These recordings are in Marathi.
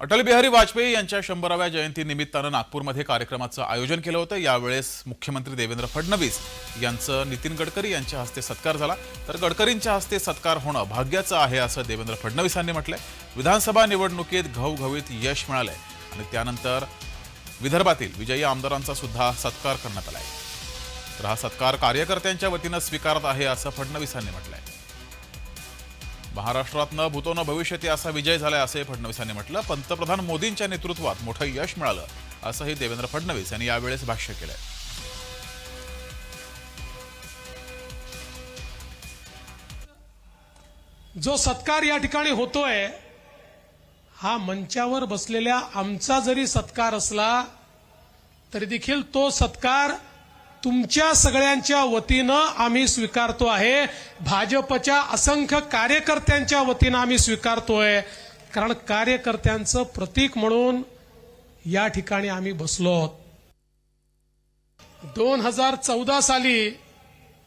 अटल बिहारी वाजपेयी यांच्या शंभराव्या जयंतीनिमित्तानं नागपूरमध्ये कार्यक्रमाचं आयोजन केलं होतं. यावेळेस मुख्यमंत्री देवेंद्र फडणवीस यांचं नितीन गडकरी यांच्या हस्ते सत्कार झाला. तर गडकरींच्या हस्ते सत्कार होणं भाग्याचं आहे असं देवेंद्र फडणवीसांनी म्हटलंय. विधानसभा निवडणुकीत घवघवीत यश मिळालंय आणि त्यानंतर विदर्भातील विजयी आमदारांचा सुद्धा सत्कार करण्यात आलाय. तर हा सत्कार कार्यकर्त्यांच्या वतीनं स्वीकारत आहे असं फडणवीसांनी म्हटलंय. महाराष्ट्रातनं भूतो न भविष्यती असा विजय झालाय असे फडणवीसांनी म्हटलं. पंतप्रधान मोदींच्या नेतृत्वात मोठं यश मिळालं असंही देवेंद्र फडणवीस यांनी यावेळेस भाष्य केलंय. जो सत्कार या ठिकाणी होतोय हा मंचावर बसलेल्या आमचा जरी सत्कार असला तरी देखील तो सत्कार तुमच्या सगळ्यांच्या वतीनं आम्ही स्वीकारतो आहे. भाजपच्या असंख्य कार्यकर्त्यांच्या वतीनं आम्ही स्वीकारतोय. कारण कार्यकर्त्यांचं प्रतीक म्हणून या ठिकाणी आम्ही बसलो आहोत. दोन हजार चौदा साली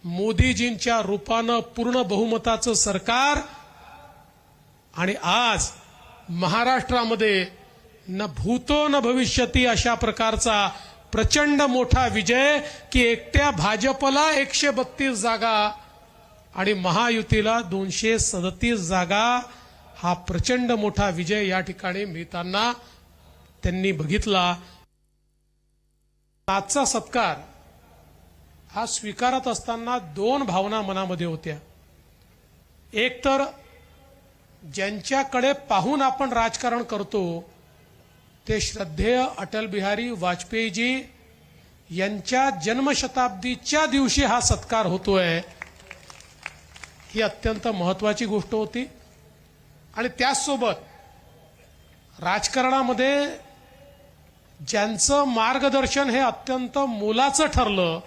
मोदीजींच्या रूपानं पूर्ण बहुमताचं सरकार आणि आज महाराष्ट्रामध्ये न भूतो न भविष्यती अशा प्रकारचा प्रचंड मोठा विजय की एकट्या भाजपला एकशे बत्तीस जागा आणि महायुतीला दोनशे सदतीस जागा हा प्रचंड मोठा विजय या ठिकाणी मिळताना त्यांनी बघितला. आजचा सत्कार हा स्वीकारत असताना दोन भावना मनामध्ये होत्या. एक तर ज्यांच्याकडे पाहून आपण राजकारण करतो ते श्रद्धेय अटल बिहारी वाजपेयीजी यांच्या जन्मशताब्दीच्या दिवशी हा सत्कार होतोय. ही अत्यंत महत्वाची गोष्ट होती. आणि त्याचसोबत राजकारणामध्ये ज्यांचं मार्गदर्शन हे अत्यंत मोलाचं ठरलं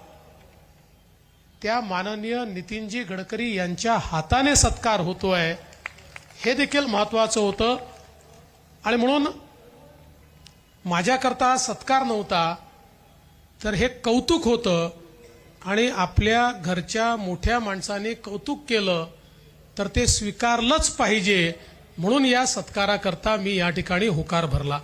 त्या माननीय नितीनजी गडकरी यांच्या हाताने सत्कार होतोय. हे देखील महत्वाचं होतं. आणि म्हणून माझ्याकरता सत्कार नव्हता तर हे कौतुक होतं आणि आपल्या घरच्या मोठ्या माणसाने कौतुक केलं तर ते स्वीकारलंच पाहिजे म्हणून या सत्काराकरता मी या ठिकाणी होकार भरला.